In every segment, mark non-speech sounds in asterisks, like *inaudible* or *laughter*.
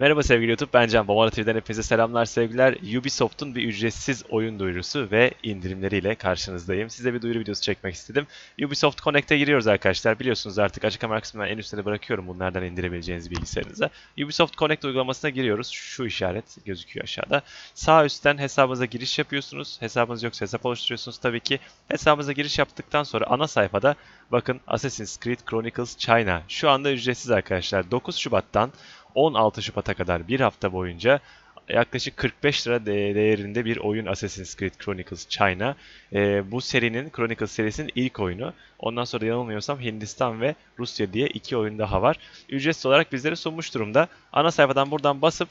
Merhaba sevgili YouTube, ben Can. Bomara TV'den hepinize selamlar, sevgiler. Ubisoft'un bir ücretsiz oyun duyurusu ve indirimleriyle karşınızdayım. Size bir duyuru videosu çekmek istedim. Ubisoft Connect'e giriyoruz arkadaşlar. Biliyorsunuz artık açık kamera kısmından en üstte de bırakıyorum bunlardan indirebileceğiniz bilgisayarınıza. Ubisoft Connect uygulamasına giriyoruz. Şu işaret gözüküyor aşağıda. Sağ üstten hesabınıza giriş yapıyorsunuz. Hesabınız yoksa hesap oluşturuyorsunuz tabii ki. Hesabınıza giriş yaptıktan sonra ana sayfada bakın Assassin's Creed Chronicles China. Şu anda ücretsiz arkadaşlar. 9 Şubat'tan 16 Şubat'a kadar bir hafta boyunca yaklaşık 45 lira de- değerinde bir oyun Assassin's Creed Chronicles China. Ee, bu serinin Chronicles serisinin ilk oyunu. Ondan sonra yanılmıyorsam Hindistan ve Rusya diye iki oyun daha var. Ücretsiz olarak bizlere sunmuş durumda. Ana sayfadan buradan basıp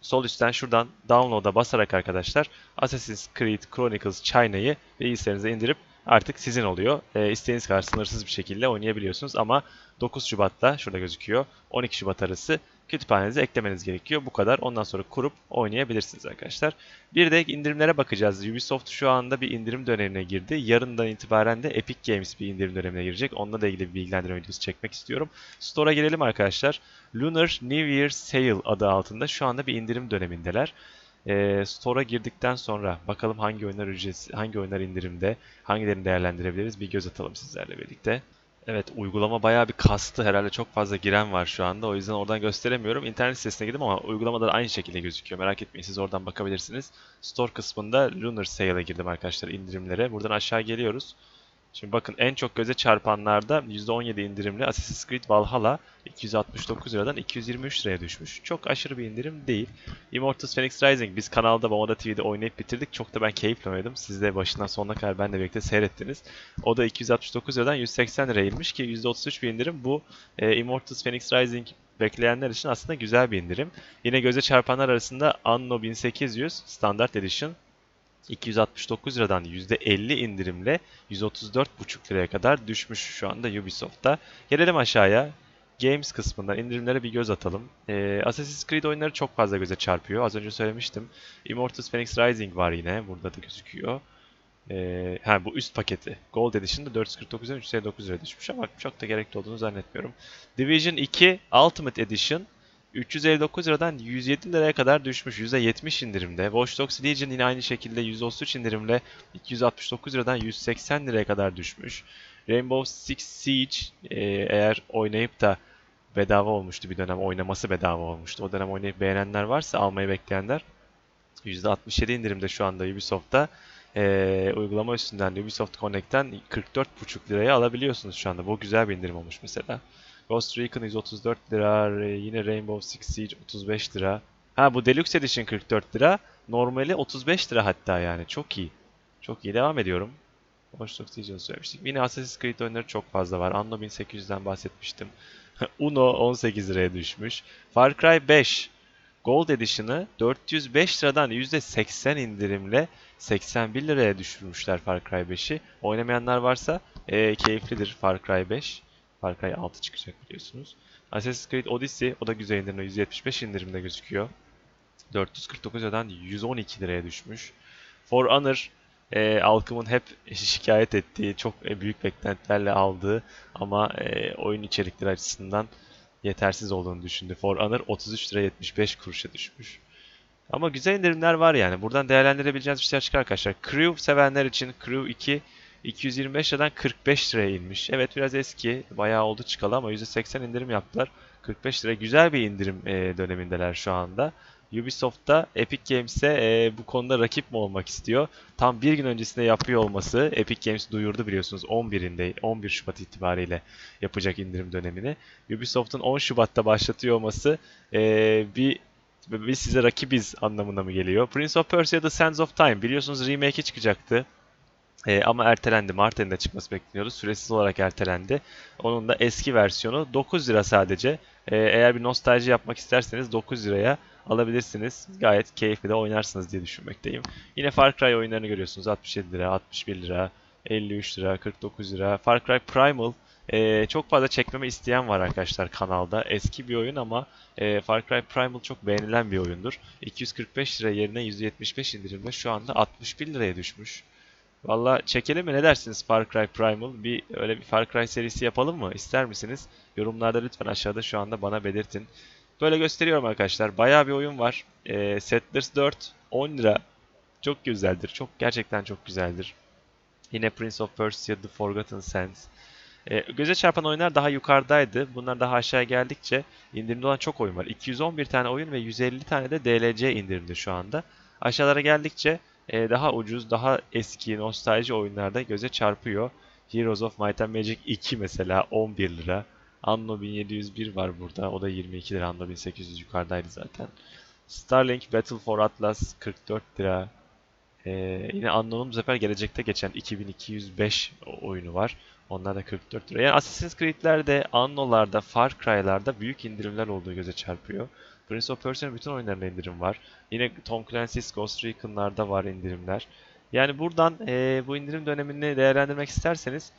sol üstten şuradan download'a basarak arkadaşlar Assassin's Creed Chronicles China'yı bilgisayarınıza indirip artık sizin oluyor. E, isteğiniz kadar sınırsız bir şekilde oynayabiliyorsunuz ama 9 Şubat'ta şurada gözüküyor 12 Şubat arası kütüphanenize eklemeniz gerekiyor. Bu kadar. Ondan sonra kurup oynayabilirsiniz arkadaşlar. Bir de indirimlere bakacağız. Ubisoft şu anda bir indirim dönemine girdi. Yarından itibaren de Epic Games bir indirim dönemine girecek. Onunla da ilgili bir bilgilendirme videosu çekmek istiyorum. Store'a girelim arkadaşlar. Lunar New Year Sale adı altında şu anda bir indirim dönemindeler. E, Store'a girdikten sonra bakalım hangi oyunlar ücretsiz, hangi oyunlar indirimde, hangilerini değerlendirebiliriz bir göz atalım sizlerle birlikte. Evet uygulama bayağı bir kastı herhalde çok fazla giren var şu anda o yüzden oradan gösteremiyorum. İnternet sitesine girdim ama uygulamada da aynı şekilde gözüküyor merak etmeyin siz oradan bakabilirsiniz. Store kısmında Lunar Sale'e girdim arkadaşlar indirimlere. Buradan aşağı geliyoruz. Şimdi bakın en çok göze çarpanlarda %17 indirimli Assassin's Creed Valhalla 269 liradan 223 liraya düşmüş. Çok aşırı bir indirim değil. Immortals Phoenix Rising biz kanalda Bomada TV'de oynayıp bitirdik. Çok da ben keyifle oynadım. Siz de başından sonuna kadar benle birlikte seyrettiniz. O da 269 liradan 180 liraya inmiş ki %33 bir indirim. Bu e, Immortals Phoenix Rising bekleyenler için aslında güzel bir indirim. Yine göze çarpanlar arasında Anno 1800 Standard Edition 269 liradan %50 indirimle 134,5 liraya kadar düşmüş şu anda Ubisoft'ta. Gelelim aşağıya. Games kısmından indirimlere bir göz atalım. Ee, Assassin's Creed oyunları çok fazla göze çarpıyor. Az önce söylemiştim. Immortals Phoenix Rising var yine. Burada da gözüküyor. Ee, ha bu üst paketi. Gold Edition'da 449'dan 359 liraya düşmüş ama çok da gerekli olduğunu zannetmiyorum. Division 2 Ultimate Edition 359 liradan 107 liraya kadar düşmüş. %70 indirimde. Watch Dogs Legion yine aynı şekilde 133 indirimle 269 liradan 180 liraya kadar düşmüş. Rainbow Six Siege e, eğer oynayıp da bedava olmuştu bir dönem oynaması bedava olmuştu. O dönem oynayıp beğenenler varsa almayı bekleyenler %67 indirimde şu anda Ubisoft'ta. E, uygulama üstünden Ubisoft Connect'ten 44,5 liraya alabiliyorsunuz şu anda. Bu güzel bir indirim olmuş mesela. Ghost Recon 134 lira. Yine Rainbow Six Siege 35 lira. Ha bu Deluxe Edition 44 lira. Normali 35 lira hatta yani. Çok iyi. Çok iyi. Devam ediyorum. Watch Dogs Legion'ı söylemiştik. Yine Assassin's Creed oyunları çok fazla var. Anno 1800'den bahsetmiştim. *laughs* Uno 18 liraya düşmüş. Far Cry 5 Gold Edition'ı 405 liradan %80 indirimle 81 liraya düşürmüşler Far Cry 5'i. Oynamayanlar varsa eee, keyiflidir Far Cry 5. Far Cry 6 çıkacak biliyorsunuz. Assassin's Creed Odyssey o da güzel indirimde 175 indirimde gözüküyor. 449 liradan 112 liraya düşmüş. For Honor e, halkımın hep *laughs* şikayet ettiği, çok e, büyük beklentilerle aldığı ama e, oyun içerikleri açısından yetersiz olduğunu düşündü. For Honor 33 lira 75 kuruşa düşmüş. Ama güzel indirimler var yani. Buradan değerlendirebileceğiniz bir şeyler çıkar arkadaşlar. Crew sevenler için Crew 2 225 liradan 45 liraya inmiş. Evet biraz eski. Bayağı oldu çıkalı ama %80 indirim yaptılar. 45 lira güzel bir indirim e, dönemindeler şu anda. Ubisoft'ta Epic Games'e e, bu konuda rakip mi olmak istiyor? Tam bir gün öncesinde yapıyor olması Epic Games duyurdu biliyorsunuz 11'inde 11 Şubat itibariyle yapacak indirim dönemini. Ubisoft'un 10 Şubat'ta başlatıyor olması e, bir biz size rakibiz anlamına mı geliyor? Prince of Persia The Sands of Time biliyorsunuz remake'i çıkacaktı. Ee, ama ertelendi. Mart ayında çıkması bekleniyordu. Süresiz olarak ertelendi. Onun da eski versiyonu 9 lira sadece. Ee, eğer bir nostalji yapmak isterseniz 9 liraya alabilirsiniz. Gayet keyifli de oynarsınız diye düşünmekteyim. Yine Far Cry oyunlarını görüyorsunuz. 67 lira, 61 lira, 53 lira, 49 lira. Far Cry Primal ee, çok fazla çekmeme isteyen var arkadaşlar kanalda. Eski bir oyun ama e, Far Cry Primal çok beğenilen bir oyundur. 245 lira yerine 175 indirimle şu anda 61 liraya düşmüş. Valla çekelim mi ne dersiniz Far Cry Primal? Bir öyle bir Far Cry serisi yapalım mı? İster misiniz? Yorumlarda lütfen aşağıda şu anda bana belirtin. Böyle gösteriyorum arkadaşlar. Bayağı bir oyun var. E, Settlers 4 10 lira. Çok güzeldir. Çok gerçekten çok güzeldir. Yine Prince of Persia The Forgotten Sands. E, göze çarpan oyunlar daha yukarıdaydı. Bunlar daha aşağı geldikçe indirimde olan çok oyun var. 211 tane oyun ve 150 tane de DLC indirimde şu anda. Aşağılara geldikçe e, daha ucuz, daha eski, nostalji oyunlarda göze çarpıyor. Heroes of Might and Magic 2 mesela 11 lira. Anno 1701 var burada. O da 22 lira. Anno 1800 yukarıdaydı zaten. Starlink Battle for Atlas 44 lira. Ee, yine Anno'nun bu sefer gelecekte geçen 2205 o- oyunu var. Onlar da 44 lira. Yani Assassin's Creed'lerde, Anno'larda, Far Cry'larda büyük indirimler olduğu göze çarpıyor. Prince of Persia'nın bütün oyunlarında indirim var. Yine Tom Clancy's Ghost Recon'larda var indirimler. Yani buradan eee, bu indirim dönemini değerlendirmek isterseniz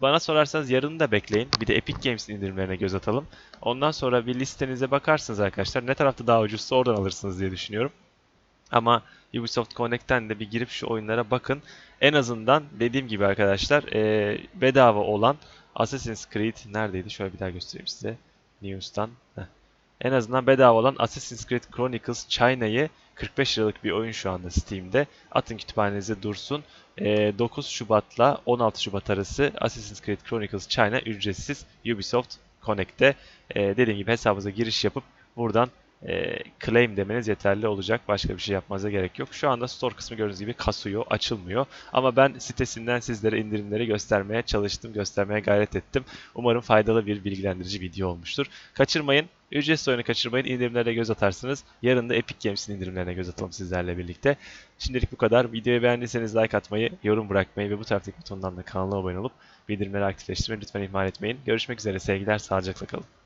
bana sorarsanız yarını da bekleyin. Bir de Epic Games'in indirimlerine göz atalım. Ondan sonra bir listenize bakarsınız arkadaşlar. Ne tarafta daha ucuzsa oradan alırsınız diye düşünüyorum. Ama Ubisoft Connect'ten de bir girip şu oyunlara bakın. En azından dediğim gibi arkadaşlar eee, bedava olan Assassin's Creed neredeydi? Şöyle bir daha göstereyim size. News'tan. Heh. En azından bedava olan Assassin's Creed Chronicles China'yı 45 liralık bir oyun şu anda Steam'de. Atın kütüphanenize dursun. Eee, 9 Şubat'la 16 Şubat arası Assassin's Creed Chronicles China ücretsiz Ubisoft Connect'te. Eee, dediğim gibi hesabınıza giriş yapıp buradan e, claim demeniz yeterli olacak. Başka bir şey yapmanıza gerek yok. Şu anda store kısmı gördüğünüz gibi kasıyor, açılmıyor. Ama ben sitesinden sizlere indirimleri göstermeye çalıştım, göstermeye gayret ettim. Umarım faydalı bir bilgilendirici video olmuştur. Kaçırmayın. Ücretsiz oyunu kaçırmayın. İndirimlere göz atarsınız. Yarın da Epic Games'in indirimlerine göz atalım sizlerle birlikte. Şimdilik bu kadar. Videoyu beğendiyseniz like atmayı, yorum bırakmayı ve bu taraftaki butondan da kanala abone olup bildirimleri aktifleştirmeyi lütfen ihmal etmeyin. Görüşmek üzere. Sevgiler. Sağlıcakla kalın.